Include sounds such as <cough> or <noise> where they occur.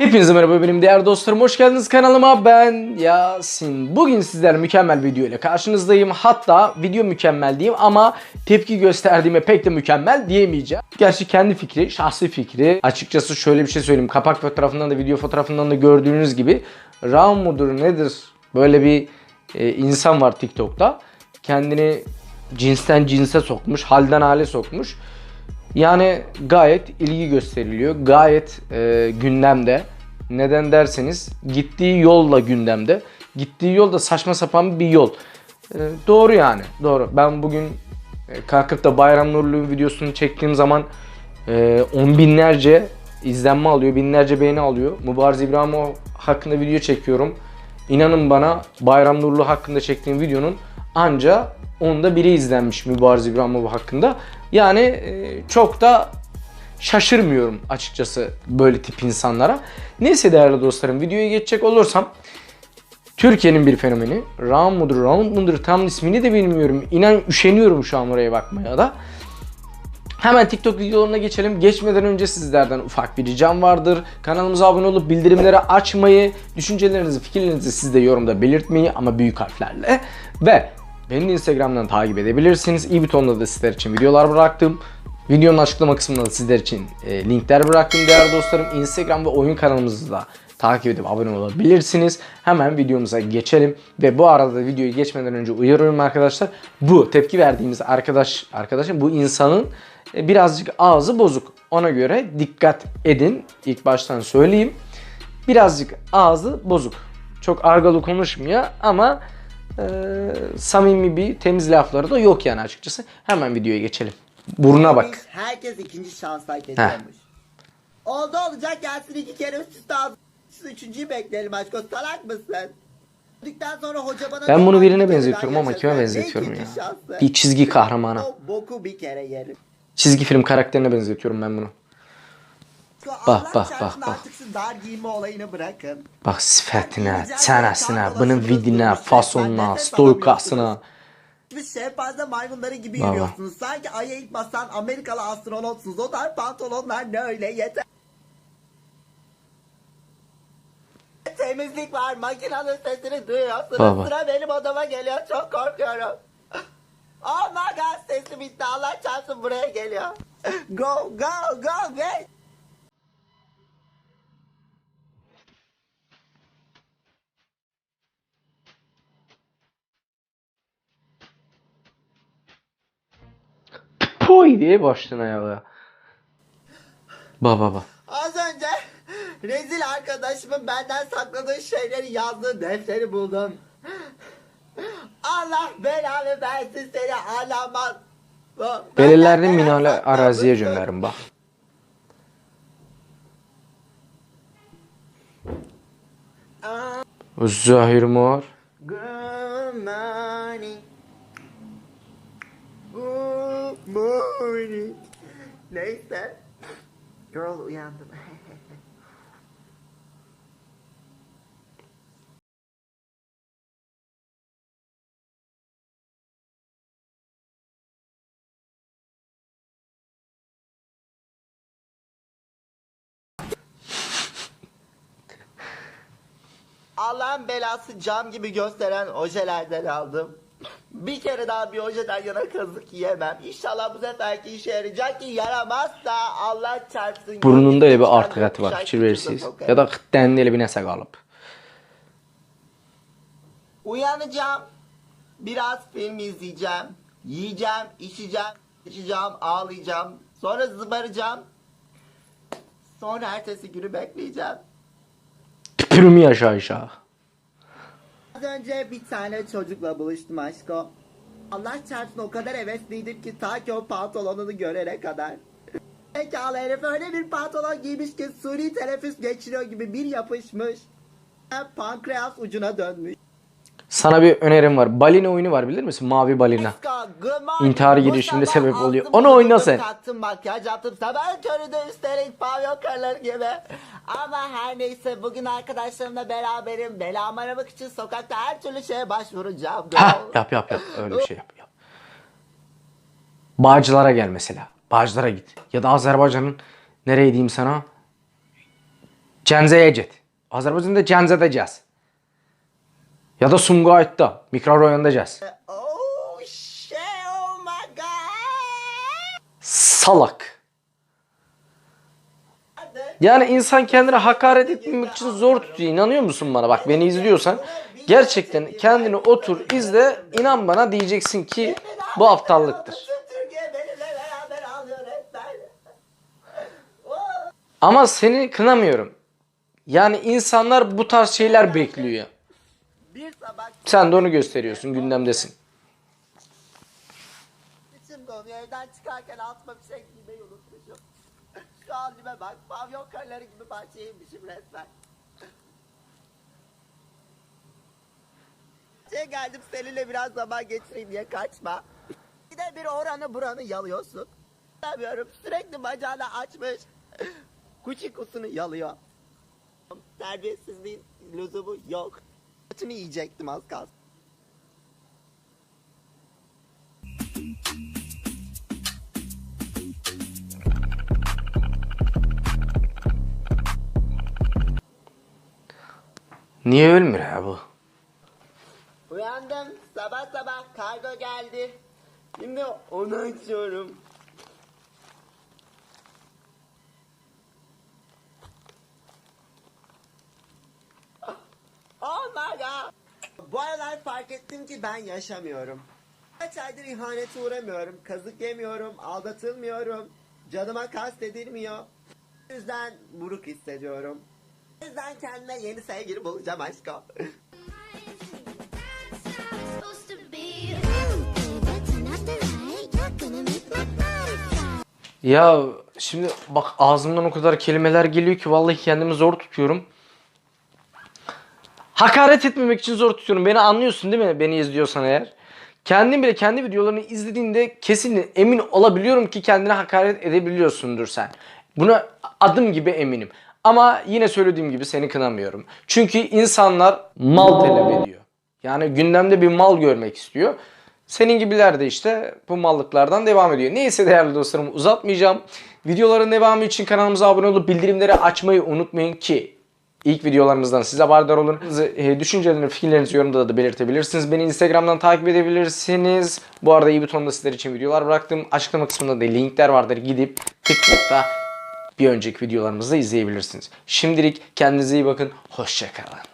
Hepinize merhaba benim değerli dostlarım. Hoş geldiniz kanalıma. Ben Yasin. Bugün sizlerle mükemmel video ile karşınızdayım. Hatta video mükemmel diyeyim ama tepki gösterdiğime pek de mükemmel diyemeyeceğim. Gerçi kendi fikri, şahsi fikri. Açıkçası şöyle bir şey söyleyeyim. Kapak fotoğrafından da video fotoğrafından da gördüğünüz gibi Ram mudur nedir? Böyle bir e, insan var TikTok'ta. Kendini cinsten cinse sokmuş, halden hale sokmuş. Yani gayet ilgi gösteriliyor. Gayet e, gündemde. Neden derseniz gittiği yolla gündemde. Gittiği yol da saçma sapan bir yol. E, doğru yani. Doğru. Ben bugün e, kalkıp da Bayram Nurlu'nun videosunu çektiğim zaman e, on binlerce izlenme alıyor. Binlerce beğeni alıyor. Mübarez İbrahimov hakkında video çekiyorum. İnanın bana Bayram Nurlu hakkında çektiğim videonun anca onda biri izlenmiş Mübarez İbrahimov hakkında. Yani e, çok da şaşırmıyorum açıkçası böyle tip insanlara. Neyse değerli dostlarım videoya geçecek olursam Türkiye'nin bir fenomeni. Round mudur, round mudur tam ismini de bilmiyorum. İnan üşeniyorum şu an oraya bakmaya da. Hemen TikTok videolarına geçelim. Geçmeden önce sizlerden ufak bir ricam vardır. Kanalımıza abone olup bildirimleri açmayı, düşüncelerinizi, fikirlerinizi siz de yorumda belirtmeyi ama büyük harflerle. Ve beni de Instagram'dan takip edebilirsiniz. İyi butonda da sizler için videolar bıraktım. Videonun açıklama kısmında da sizler için e, linkler bıraktım değerli dostlarım. Instagram ve oyun kanalımızı da takip edip abone olabilirsiniz. Hemen videomuza geçelim ve bu arada da videoyu geçmeden önce uyarıyorum arkadaşlar. Bu tepki verdiğimiz arkadaş arkadaşın bu insanın e, birazcık ağzı bozuk. Ona göre dikkat edin. İlk baştan söyleyeyim. Birazcık ağzı bozuk. Çok argalı konuşmuyor ama e, samimi bir temiz lafları da yok yani açıkçası. Hemen videoya geçelim. Buruna bak. Herkes ikinci şans hak ediyormuş. Oldu olacak gelsin iki kere üst üste alsın. Üçüncüyü bekleyelim aşkım salak mısın? Öldükten sonra hoca bana Ben bunu birine benzetiyorum ama kime benzetiyorum ya? Bir çizgi kahramana. O boku bir kere yerim. Çizgi film karakterine benzetiyorum ben bunu. Bak, bak, bak, bak. Dar giyme olayını bırakın. Bak sifetine, çenesine, bunun vidine, fasonuna, stoykasına. Siz şempanze maymunları gibi Baba. yürüyorsunuz. Sanki Ay'a ilk basan Amerikalı astronotsunuz. O dar pantolonlar ne öyle yeter. Temizlik var. Makinenin sesini duyuyorsunuz. Baba. Sıra benim odama geliyor. Çok korkuyorum. Oh my god sesi bitti. Allah çarpsın buraya geliyor. Go go go go. Poy diye başlığına ya. Bak bak bak. Az önce rezil arkadaşımın benden sakladığı şeyleri yazdığı defteri buldum. Allah belanı versin seni alamat. Belirlerini minale araziye göndərin bak. Zahir Mor. Good morning. Good morning. Neyse. Girl uyandım. <laughs> Allah'ın belası cam gibi gösteren ojelerden aldım. Bir kere daha bir ojeden yana kazık yiyemem. İnşallah bu seferki işe yarayacak ki yaramazsa Allah çarpsın. Burnunda elə bir artıq əti var, fikir verirsiniz. Ya da xıttənin elə bir nəsə qalıb. Uyanacağım. Biraz film izleyeceğim. Yiyeceğim, içeceğim, içeceğim, ağlayacağım. Sonra zıbaracağım. Sonra ertesi günü bekleyeceğim. Tüpürümü yaşa aşağı. Az önce bir tane çocukla buluştum aşko. Allah çarpsın o kadar hevesliydim ki ta ki o pantolonunu görene kadar. <laughs> Zekalı herif öyle bir pantolon giymiş ki suni teneffüs geçiriyor gibi bir yapışmış. Pankreas ucuna dönmüş. Sana bir önerim var. Balina oyunu var bilir misin? Mavi balina. İntihar girişiminde sebep oluyor. Onu oyna sen. Makyaj yaptım sabah köründe üstelik pavyon karıları gibi. Ama her neyse bugün arkadaşlarımla beraberim. Belamı aramak için sokakta her türlü şeye başvuracağım. Ha yap yap yap. Öyle bir şey yap. yap. Bağcılara gel mesela. Bağcılara git. Ya da Azerbaycan'ın nereye diyeyim sana? Cenzeyecek. Azerbaycan'da cenzedeceğiz. Ya da Sumgayit'ta mikrorayon Oh shit oh my god. Salak. Yani insan kendine hakaret etmemek için zor tutuyor. İnanıyor musun bana? Bak beni izliyorsan gerçekten kendini otur izle inan bana diyeceksin ki bu aptallıktır. Ama seni kınamıyorum. Yani insanlar bu tarz şeyler bekliyor. Sen de onu gösteriyorsun gündemdesin. içim donuyor. Evden çıkarken altıma bir şey giymeyi unutmuşum. Şu halime bak. Pavyon karıları gibi bahçeymişim resmen. Şey geldim seninle biraz zaman geçireyim diye kaçma. Bir de bir oranı buranı yalıyorsun. Bilmiyorum sürekli bacağını açmış. Kuçikusunu yalıyor. Terbiyesizliğin lüzumu yok. Götünü yiyecektim az kalsın. Niye ölmüyor ya bu? Uyandım. Sabah sabah kargo geldi. Şimdi onu açıyorum. God. Bu aralar fark ettim ki ben yaşamıyorum. Kaç aydır ihanete uğramıyorum. Kazık yemiyorum. Aldatılmıyorum. Canıma kastedilmiyor. O yüzden buruk hissediyorum. O yüzden kendime yeni sevgili bulacağım aşkım. Ya şimdi bak ağzımdan o kadar kelimeler geliyor ki vallahi kendimi zor tutuyorum. Hakaret etmemek için zor tutuyorum. Beni anlıyorsun değil mi? Beni izliyorsan eğer. Kendim bile kendi videolarını izlediğinde kesin emin olabiliyorum ki kendine hakaret edebiliyorsundur sen. Buna adım gibi eminim. Ama yine söylediğim gibi seni kınamıyorum. Çünkü insanlar mal talep ediyor. Yani gündemde bir mal görmek istiyor. Senin gibiler de işte bu mallıklardan devam ediyor. Neyse değerli dostlarım uzatmayacağım. Videoların devamı için kanalımıza abone olup bildirimleri açmayı unutmayın ki ilk videolarımızdan size haberdar olun. E, Düşüncelerinizi, fikirlerinizi yorumda da belirtebilirsiniz. Beni Instagram'dan takip edebilirsiniz. Bu arada iyi butonda sizler için videolar bıraktım. Açıklama kısmında da linkler vardır. Gidip tıklayıp da bir önceki videolarımızı izleyebilirsiniz. Şimdilik kendinize iyi bakın. Hoşçakalın.